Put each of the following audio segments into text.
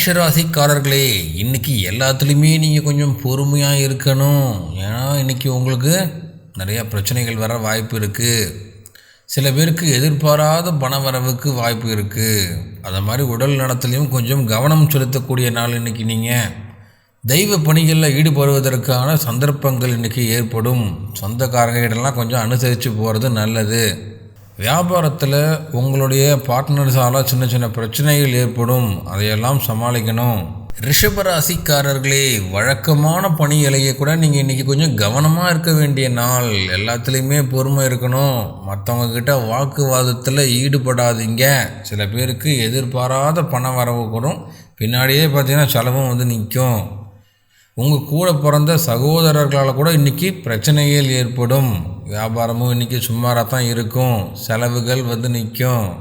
மேஷராசிக்காரர்களே இன்றைக்கி எல்லாத்துலேயுமே நீங்கள் கொஞ்சம் பொறுமையாக இருக்கணும். ஏன்னா இன்றைக்கி உங்களுக்கு நிறையா பிரச்சனைகள் வர வாய்ப்பு இருக்குது சில பேருக்கு எதிர்பாராத பண வரவுக்கு வாய்ப்பு இருக்குது அது மாதிரி உடல் நலத்துலேயும் கொஞ்சம் கவனம் செலுத்தக்கூடிய நாள் இன்றைக்கி நீங்கள் தெய்வ பணிகளில் ஈடுபடுவதற்கான சந்தர்ப்பங்கள் இன்றைக்கி ஏற்படும். சொந்தக்காரங்கிட்டலாம் கொஞ்சம் அனுசரித்து போகிறது நல்லது. வியாபாரத்தில் உங்களுடைய பார்ட்னர்ஸால் சின்ன சின்ன பிரச்சனைகள் ஏற்படும். அதையெல்லாம் சமாளிக்கணும். ரிஷபராசிக்காரர்களே வழக்கமான பணிகளையே கூட நீங்கள் இன்றைக்கி கொஞ்சம் கவனமாக இருக்க வேண்டிய நாள். எல்லாத்துலேயுமே பொறுமை இருக்கணும். மற்றவங்கக்கிட்ட வாக்குவாதத்தில் ஈடுபடாதீங்க. சில பேருக்கு எதிர்பாராத பண வரவு கூடும் பின்னாடியே பார்த்தீங்கன்னா செலவும் வந்து நிற்கும் உங்கள் கூட பிறந்த சகோதரர்களால் கூட இன்றைக்கி பிரச்சனைகள் ஏற்படும். வியாபாரமும் இன்றைக்கி சுமாராக தான் இருக்கும். செலவுகள் வந்து நிற்கும்.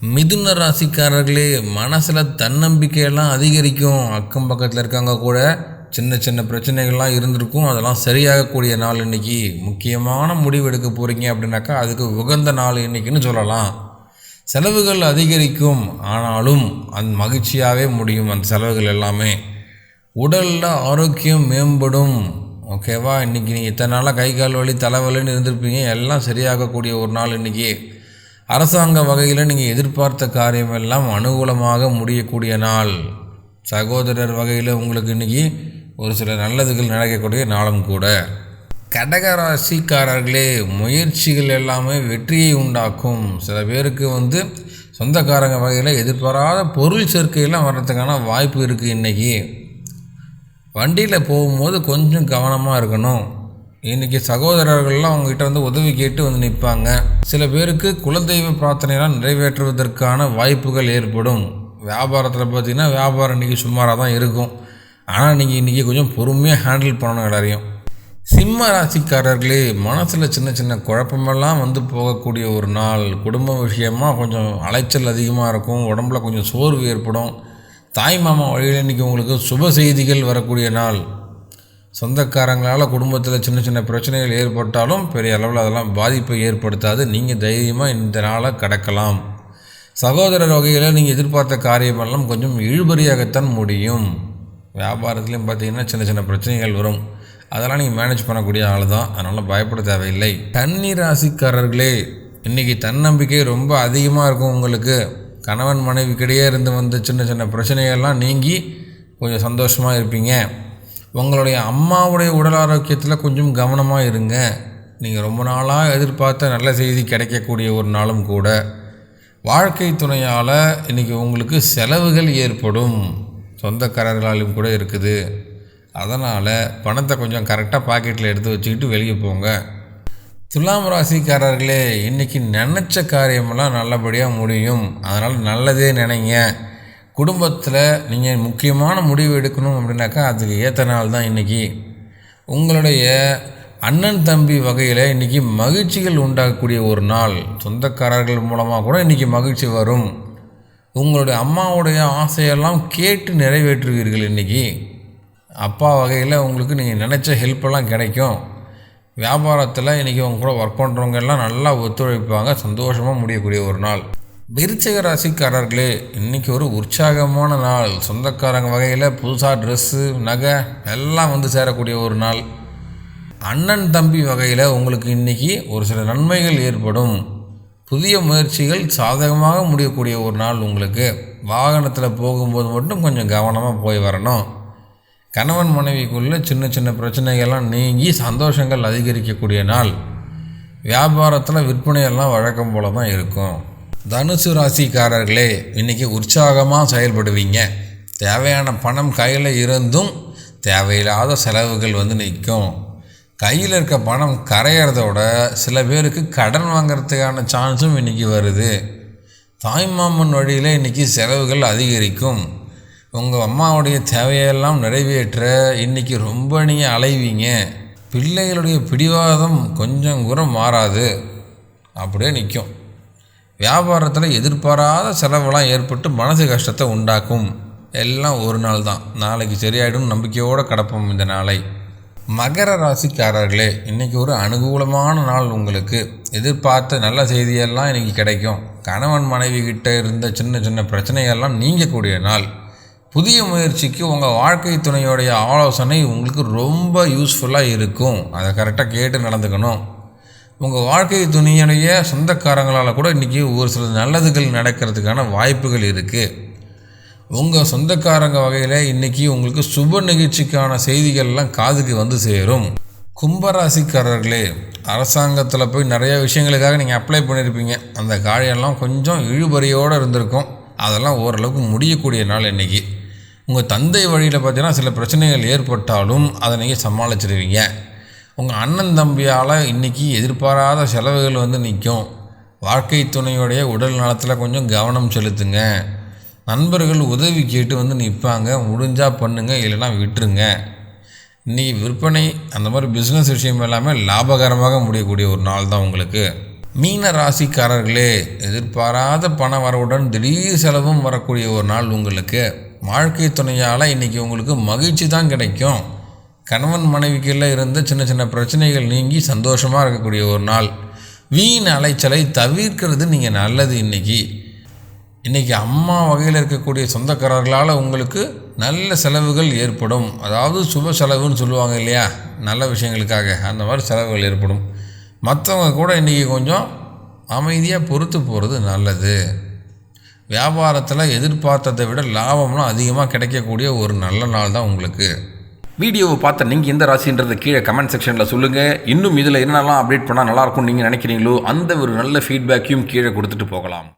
மிதுன ராசிக்காரர்களே மனசில் தன்னம்பிக்கையெல்லாம் அதிகரிக்கும். அக்கம் பக்கத்தில் இருக்கவங்க கூட சின்ன சின்ன பிரச்சனைகள்லாம் இருந்திருக்கும். அதெல்லாம் சரியாகக்கூடிய நாள் இன்றைக்கி முக்கியமான முடிவு எடுக்க போகிறீங்க அப்படின்னாக்கா அதுக்கு உகந்த நாள் இன்றைக்கின்னு சொல்லலாம். செலவுகள் அதிகரிக்கும். ஆனாலும் அந்த மகிழ்ச்சியாகவே முடியும். அந்த செலவுகள் எல்லாமே. உடலில் ஆரோக்கியம் மேம்படும். ஓகேவா இன்றைக்கி நீங்கள் இத்தனை நாளாக கை கால் வலி தலைவலின்னு இருந்திருப்பீங்க. எல்லாம் சரியாகக்கூடிய ஒரு நாள் இன்றைக்கி அரசாங்க வகையில் நீங்கள் எதிர்பார்த்த காரியம் எல்லாம் அனுகூலமாக முடியக்கூடிய நாள். சகோதரர் வகையில் உங்களுக்கு இன்றைக்கி ஒரு சில நல்லதுகள் நடக்கக்கூடிய நாளும் கூட. கடகராசிக்காரர்களே முயற்சிகள் எல்லாமே வெற்றியை உண்டாக்கும். சில பேருக்கு வந்து சொந்தக்காரங்க வகையில் எதிர்பாராத பொருள் சேர்க்கையெல்லாம் வர்றதுக்கான வாய்ப்பு இருக்குது இன்றைக்கி வண்டியில் போகும்போது கொஞ்சம் கவனமாக இருக்கணும். இன்றைக்கி சகோதரர்கள்லாம் அவங்ககிட்ட வந்து உதவி கேட்டு வந்து நிற்பாங்க சில பேருக்கு குலதெய்வ பிரார்த்தனைலாம் நிறைவேற்றுவதற்கான வாய்ப்புகள் ஏற்படும். வியாபாரத்தில் பார்த்திங்கன்னா வியாபாரம் இன்றைக்கி சுமாராக தான் இருக்கும். ஆனால் நீங்கள் இன்றைக்கி கொஞ்சம் பொறுமையாக ஹேண்டில் பண்ணணும் எல்லாரையும். சிம்ம ராசிக்காரர்களே மனசில் சின்ன சின்ன குழப்பமெல்லாம் வந்து போகக்கூடிய ஒரு நாள். குடும்ப விஷயமாக கொஞ்சம் அலைச்சல் அதிகமாக இருக்கும். உடம்புல கொஞ்சம் சோர்வு ஏற்படும். தாய் மாமா வழியில் இன்றைக்கி உங்களுக்கு சுப செய்திகள் வரக்கூடிய நாள். சொந்தக்காரங்களால் குடும்பத்தில் சின்ன சின்ன பிரச்சனைகள் ஏற்பட்டாலும் பெரிய அளவில் அதெல்லாம் பாதிப்பை ஏற்படுத்தாது. நீங்கள் தைரியமாக இந்த நாளை கடக்கலாம். சகோதரர் வகையில் நீங்கள் எதிர்பார்த்த காரியமெல்லாம் கொஞ்சம் இழுபறியாகத்தான் முடியும். வியாபாரத்துலேயும் பார்த்தீங்கன்னா சின்ன சின்ன பிரச்சனைகள் வரும். அதெல்லாம் நீங்கள் மேனேஜ் பண்ணக்கூடிய ஆள் தான் அதனால் பயப்பட தேவையில்லை. தண்ணீர் ராசிக்காரர்களே இன்றைக்கி தன்னம்பிக்கை ரொம்ப அதிகமாக இருக்கும் உங்களுக்கு. கணவன் மனைவிக்கிடையே இருந்து வந்த சின்ன சின்ன பிரச்சனைகள்லாம் நீங்கி கொஞ்சம் சந்தோஷமாக இருப்பீங்க. உங்களுடைய அம்மாவுடைய உடல் ஆரோக்கியத்தில் கொஞ்சம் கவனமாக இருங்க. நீங்கள் ரொம்ப நாளாக எதிர்பார்த்த நல்ல செய்தி கிடைக்கக்கூடிய ஒரு நாளும் கூட. வாழ்க்கை துணையால் இன்றைக்கி உங்களுக்கு செலவுகள் ஏற்படும். சொந்தக்காரர்களாலும் கூட இருக்குது. அதனால் பணத்தை கொஞ்சம் கரெக்டாக பாக்கெட்டில் எடுத்து வச்சுக்கிட்டு வெளியே போங்க. துலாம் ராசிக்காரர்களே இன்றைக்கி நினச்ச காரியமெல்லாம் நல்லபடியாக முடியும். அதனால் நல்லதே நினைங்க. குடும்பத்தில் நீங்கள் முக்கியமான முடிவு எடுக்கணும் அப்படின்னாக்கா அதுக்கு ஏற்ற நாள் தான் இன்றைக்கி உங்களுடைய அண்ணன் தம்பி வகையில் இன்றைக்கி மகிழ்ச்சிகள் உண்டாகக்கூடிய ஒரு நாள். சொந்தக்காரர்கள் மூலமாக கூட இன்றைக்கி மகிழ்ச்சி வரும். உங்களுடைய அம்மாவுடைய ஆசையெல்லாம் கேட்டு நிறைவேற்றுவீர்கள் இன்றைக்கி அப்பா வகையில் உங்களுக்கு நீங்கள் நினச்ச ஹெல்ப்பெல்லாம் கிடைக்கும். வியாபாரத்தில் இன்றைக்கி உங்க கூட ஒர்க் பண்ணுறவங்க எல்லாம் நல்லா ஒத்துழைப்பாங்க சந்தோஷமாக முடியக்கூடிய ஒரு நாள். விருச்சிக ராசிக்காரர்களே இன்றைக்கி ஒரு உற்சாகமான நாள். சொந்தக்காரங்க வகையில் புதுசாக ட்ரெஸ்ஸு நகை எல்லாம் வந்து சேரக்கூடிய ஒரு நாள். அண்ணன் தம்பி வகையில் உங்களுக்கு இன்றைக்கி ஒரு சில நன்மைகள் ஏற்படும். புதிய முயற்சிகள் சாதகமாக முடியக்கூடிய ஒரு நாள் உங்களுக்கு. வாகனத்தில் போகும்போது மட்டும் கொஞ்சம் கவனமாக போய் வரணும். கணவன் மனைவிக்குள்ளே சின்ன சின்ன பிரச்சனைகள்லாம் நீங்கி சந்தோஷங்கள் அதிகரிக்கக்கூடிய நாள். வியாபாரத்தில் விற்பனையெல்லாம் வழக்கம் போல தான் இருக்கும். தனுசு ராசிக்காரர்களே இன்றைக்கி உற்சாகமாக செயல்படுவீங்க. தேவையான பணம் கையில் இருந்தும் தேவையில்லாத செலவுகள் வந்து நிற்கும். கையில் இருக்க பணம் கரையிறதோட சில பேருக்கு கடன் வாங்கிறதுக்கான சான்ஸும் இன்றைக்கி வருது. தாய்மாமன் வழியில் இன்றைக்கி செலவுகள் அதிகரிக்கும். உங்கள் அம்மாவுடைய தேவையெல்லாம் நிறைவேற்ற இன்றைக்கி ரொம்ப நீங்கள் அலைவீங்க. பிள்ளைகளுடைய பிடிவாதம் கொஞ்சம் கூட மாறாது. அப்படியே நிற்கும் வியாபாரத்தில் எதிர்பாராத செலவெல்லாம் ஏற்பட்டு மனசு கஷ்டத்தை உண்டாக்கும். எல்லாம் ஒரு நாள் தான். நாளைக்கு சரியாயிடும் நம்பிக்கையோடு கிடப்போம் இந்த நாளை. மகர ராசிக்காரர்களே இன்றைக்கி ஒரு அனுகூலமான நாள் உங்களுக்கு. எதிர்பார்த்த நல்ல செய்தியெல்லாம் இன்றைக்கி கிடைக்கும். கணவன் மனைவி கிட்ட இருந்த சின்ன சின்ன பிரச்சனைகள்லாம் நீங்கக்கூடிய நாள். புதிய முயற்சிக்கு உங்கள் வாழ்க்கை துணையோடைய ஆலோசனை உங்களுக்கு ரொம்ப யூஸ்ஃபுல்லாக இருக்கும். அதை கரெக்டாக கேட்டு நடந்துக்கணும். உங்கள் வாழ்க்கை துணையுடைய சொந்தக்காரங்களால் கூட இன்றைக்கி ஒரு சில நல்லதுகள் நடக்கிறதுக்கான வாய்ப்புகள் இருக்குது உங்கள் சொந்தக்காரங்க வகையில் இன்றைக்கி உங்களுக்கு சுப நிகழ்ச்சிக்கான செய்திகள்லாம் காதுக்கு வந்து சேரும். கும்பராசிக்காரர்களே அரசாங்கத்தில் போய் நிறைய விஷயங்களுக்காக நீங்கள் அப்ளை பண்ணியிருப்பீங்க அந்த காரியெல்லாம் கொஞ்சம் இழுபறியோடு இருந்திருக்கும். அதெல்லாம் ஓரளவுக்கு முடியக்கூடிய நாள் இன்றைக்கி உங்கள் தந்தை வழியில் பார்த்தீங்கன்னா சில பிரச்சனைகள் ஏற்பட்டாலும் அதை நீங்கள் சமாளிச்சிருவீங்க. உங்கள் அண்ணன் தம்பியால் இன்றைக்கி எதிர்பாராத செலவுகள் வந்து நிற்கும் வாழ்க்கை துணையுடைய உடல் நலத்தில் கொஞ்சம் கவனம் செலுத்துங்க. நண்பர்கள் உதவி கேட்டு வந்து நிற்பாங்க முடிஞ்சால் பண்ணுங்கள் இல்லைனா விட்டுருங்க. இன்றைக்கி விற்பனை அந்த மாதிரி பிஸ்னஸ் விஷயம் எல்லாமே லாபகரமாக முடியக்கூடிய ஒரு நாள் தான் உங்களுக்கு. மீன ராசிக்காரர்களே எதிர்பாராத பண வரவுடன் திடீர் செலவும் வரக்கூடிய ஒரு நாள் உங்களுக்கு. வாழ்க்கை துணையால் இன்றைக்கி உங்களுக்கு மகிழ்ச்சி தான் கிடைக்கும். கணவன் மனைவிக்குள்ளே இருந்த சின்ன சின்ன பிரச்சனைகள் நீங்கி சந்தோஷமாக இருக்கக்கூடிய ஒரு நாள். வீண் அலைச்சலை தவிர்க்கிறது நீங்கள் நல்லது இன்றைக்கி இன்றைக்கி அம்மா வகையில் இருக்கக்கூடிய சொந்தக்காரர்களால் உங்களுக்கு நல்ல செலவுகள் ஏற்படும். அதாவது சுப செலவுன்னு சொல்லுவாங்க இல்லையா? நல்ல விஷயங்களுக்காக அந்த மாதிரி செலவுகள் ஏற்படும். மற்றவங்க கூட இன்றைக்கி கொஞ்சம் அமைதியாக பொறுத்து போகிறது நல்லது. வியாபாரத்தில் எதிர்பார்த்ததை விட லாபம்லாம் அதிகமாக கிடைக்கக்கூடிய ஒரு நல்ல நாள் தான் உங்களுக்கு. வீடியோவை பார்த்த நீங்கள் எந்த ராசின்றது கீழே கமெண்ட் செக்ஷனில் சொல்லுங்கள் இன்னும் இதில் என்னென்னலாம் அப்டேட் பண்ணால் நல்லாயிருக்கும்னு நீங்கள் நினைக்கிறீங்களோ அந்த ஒரு நல்ல ஃபீட்பேக்கையும் கீழே கொடுத்துட்டு போகலாம்.